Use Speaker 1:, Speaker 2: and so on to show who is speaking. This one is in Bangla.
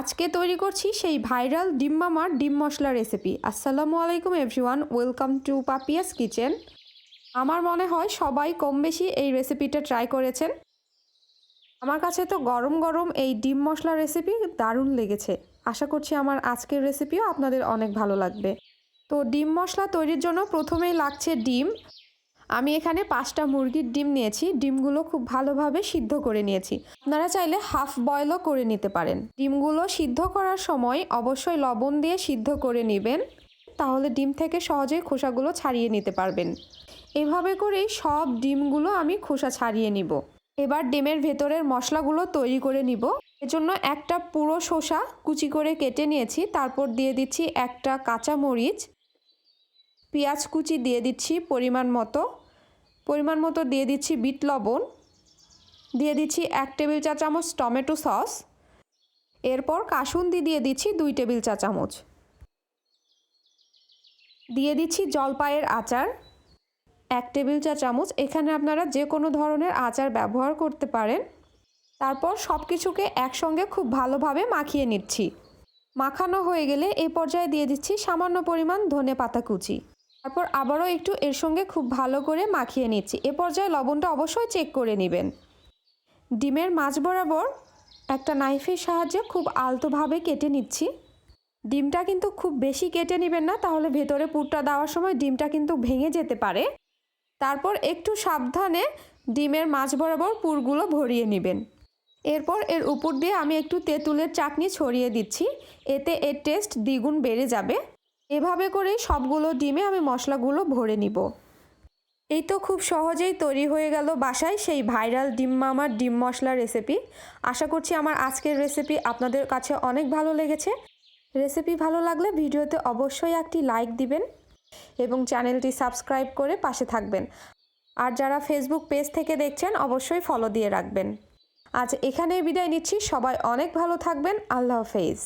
Speaker 1: আজকে তৈরি করছি সেই ভাইরাল ডিম মামার ডিম মশলা রেসিপি। আসসালামু আলাইকুম, everyone. Welcome to Papiya's kitchen. আমার মনে হয় সবাই কম বেশি এই রেসিপিটা ট্রাই করেছেন। আমার কাছে তো গরম গরম এই ডিম মশলা রেসিপি দারুণ লেগেছে। আশা করছি আমার আজকের রেসিপিও আপনাদের অনেক ভালো লাগবে। তো ডিম মশলা তৈরির জন্য প্রথমেই লাগছে ডিম। আমি এখানে পাঁচটা মুরগির ডিম নিয়েছি। ডিমগুলো খুব ভালোভাবে সিদ্ধ করে নিয়েছি। আপনারা চাইলে হাফ বয়েলও করে নিতে পারেন। ডিমগুলো সিদ্ধ করার সময় অবশ্যই লবণ দিয়ে সিদ্ধ করে নেবেন। তাহলে ডিম থেকে সহজেই খোসাগুলো ছাড়িয়ে নিতে পারবেন। এভাবে করেই সব ডিমগুলো আমি খোসা ছাড়িয়ে নিব। এবার ডিমের ভেতরের মশলাগুলো তৈরি করে নিব। এজন্য একটা পুরো শসা কুচি করে কেটে নিয়েছি। তারপর দিয়ে দিচ্ছি একটা কাঁচা মরিচ পেঁয়াজ কুচি দিয়ে দিচ্ছি পরিমাণ মতো। পরিমাণ মতো দিয়ে দিচ্ছি বিট লবণ, দিয়ে দিচ্ছি এক টেবিল চা চামচ টমেটো সস, এরপর কাসুন্দি দিয়ে দিচ্ছি দুই টেবিল চা চামচ। দিয়ে দিচ্ছি জলপাইয়ের আচার, এক টেবিল চা চামচ। এখানে আপনারা যে কোনো ধরনের আচার ব্যবহার করতে পারেন। তারপর সব কিছুকে একসঙ্গে খুব ভালোভাবে মাখিয়ে নিচ্ছি। মাখানো হয়ে গেলে এই পর্যায়ে দিয়ে দিচ্ছি সামান্য পরিমাণ ধনে পাতা কুচি। তারপর আবারও একটু এর সঙ্গে খুব ভালো করে মাখিয়ে নিচ্ছি। এ পর্যায়ে লবণটা অবশ্যই চেক করে নেবেন। ডিমের মাছ বরাবর একটা নাইফের সাহায্যে খুব আলতোভাবে কেটে নিচ্ছি। ডিমটা কিন্তু খুব বেশি কেটে নেবেন না, তাহলে ভেতরে পুরটা দেওয়ার সময় ডিমটা কিন্তু ভেঙে যেতে পারে। তারপর একটু সাবধানে ডিমের মাছ বরাবর পুরগুলো ভরিয়ে নেবেন। এরপর এর উপর দিয়ে আমি একটু তেঁতুলের চাটনি ছড়িয়ে দিচ্ছি। এতে এর টেস্ট দ্বিগুণ বেড়ে যাবে। এভাবে করেই সবগুলো ডিমে আমি মশলাগুলো ভরে নিব। এই তো খুব সহজেই তৈরি হয়ে গেল বাসায় সেই ভাইরাল ডিম মামার ডিম মশলা রেসিপি। আশা করছি আমার আজকের রেসিপি আপনাদের কাছে অনেক ভালো লেগেছে। রেসিপি ভালো লাগলে ভিডিওতে অবশ্যই একটি লাইক দিবেন এবং চ্যানেলটি সাবস্ক্রাইব করে পাশে থাকবেন। আর যারা ফেসবুক পেজ থেকে দেখছেন, অবশ্যই ফলো দিয়ে রাখবেন। আজ এখানেই বিদায় নিচ্ছি। সবাই অনেক ভালো থাকবেন। আল্লাহ হাফেজ।